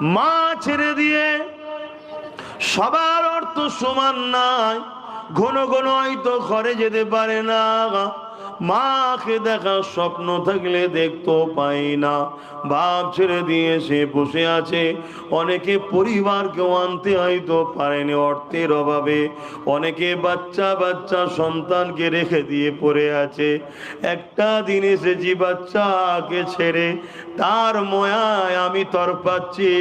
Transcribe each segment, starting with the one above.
মা ছেড়ে দিয়ে সবার অর্থ সমান নাই। ঘন ঘন হয়তো ঘরে যেতে পারে না। মাকে দেখার স্বপ্ন থাকলে দেখতেও পাই না। বাপ ছেড়ে দিয়ে সে বসে আছে। অনেকে পরিবারকেও আনতে হয়তো পারেনি অর্থের অভাবে। অনেকে বাচ্চা বাচ্চা সন্তানকে রেখে দিয়ে পড়ে আছে। একটা দিন এসেছি বাচ্চাকে ছেড়ে। তার ময়ায় আমি তর পাচ্ছি।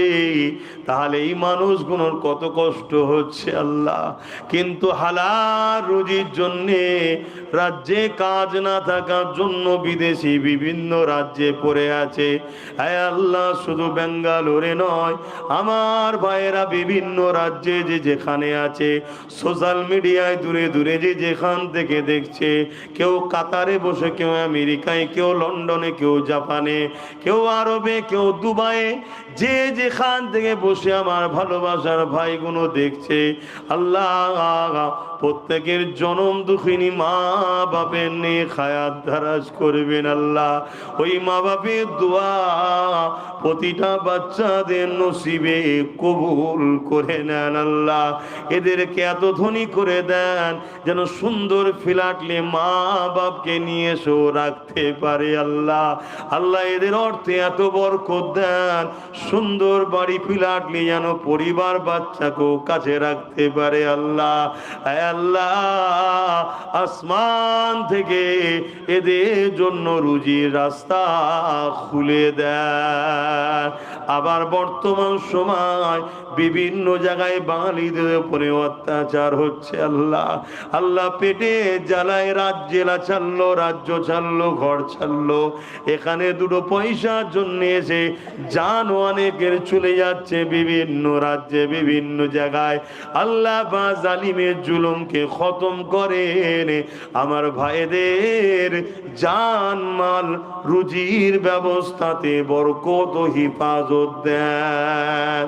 তাহলে এই মানুষগুলোর কত কষ্ট হচ্ছে আল্লাহ। কিন্তু হালার রুজির জন্যে রাজ্যে কাজ না থাকার জন্য বিদেশি বিভিন্ন রাজ্যে পড়ে আছে। হ্যাঁ আল্লাহ, শুধু বেঙ্গালোরে নয়, আমার ভাইয়েরা বিভিন্ন রাজ্যে যে যেখানে আছে, সোশ্যাল মিডিয়ায় দূরে দূরে যে যেখান থেকে দেখছে, কেউ কাতারে বসে, কেউ আমেরিকায়, কেউ লন্ডনে, কেউ জাপানে, কেউ আরবে, কেউ দুবাইয়ে, যে যেখান থেকে বসে আমার ভালোবাসার ভাইগুলো দেখছে, আল্লাহ, প্রত্যেকের জনম দুঃখিনী মা বাপের নিয়ে খায়াত ধারাজ করবেন আল্লাহ। ওই মা বাপের দোয়া প্রতিটা বাচ্চাদের নসিবে কবুল করে নেন আল্লাহ। এদেরকে এত ধনী করে দেন যেন সুন্দর ফ্ল্যাটলে মা বাপকে নিয়ে এসেও রাখতে পারে আল্লাহ। আল্লাহ এদের অর্থে এত বরকত দেন, সুন্দর বাড়ি ফ্ল্যাটলে যেন পরিবার বাচ্চাকেও কাছে রাখতে পারে আল্লাহ। আল্লাহ, আসমান থেকে এদের জন্য রুজির রাস্তা খুলে দেয়। আবার বর্তমান সময় বিভিন্ন জায়গায় বাঙালিদের উপরে অত্যাচার হচ্ছে আল্লাহ। আল্লাহ পেটে জ্বালায় রাজ্যে ছাড়লো, রাজ্য ছাড়লো, ঘর ছাড়লো। এখানে দুটো পয়সার জন্য এসে জান অনেকের চলে যাচ্ছে বিভিন্ন রাজ্যে, বিভিন্ন জায়গায়। আল্লাহ বা জালিমের জুলুমকে খতম করেন। আমার ভাইদের জান মাল রুজির ব্যবস্থাতে বরকত ও হিফাজত দেন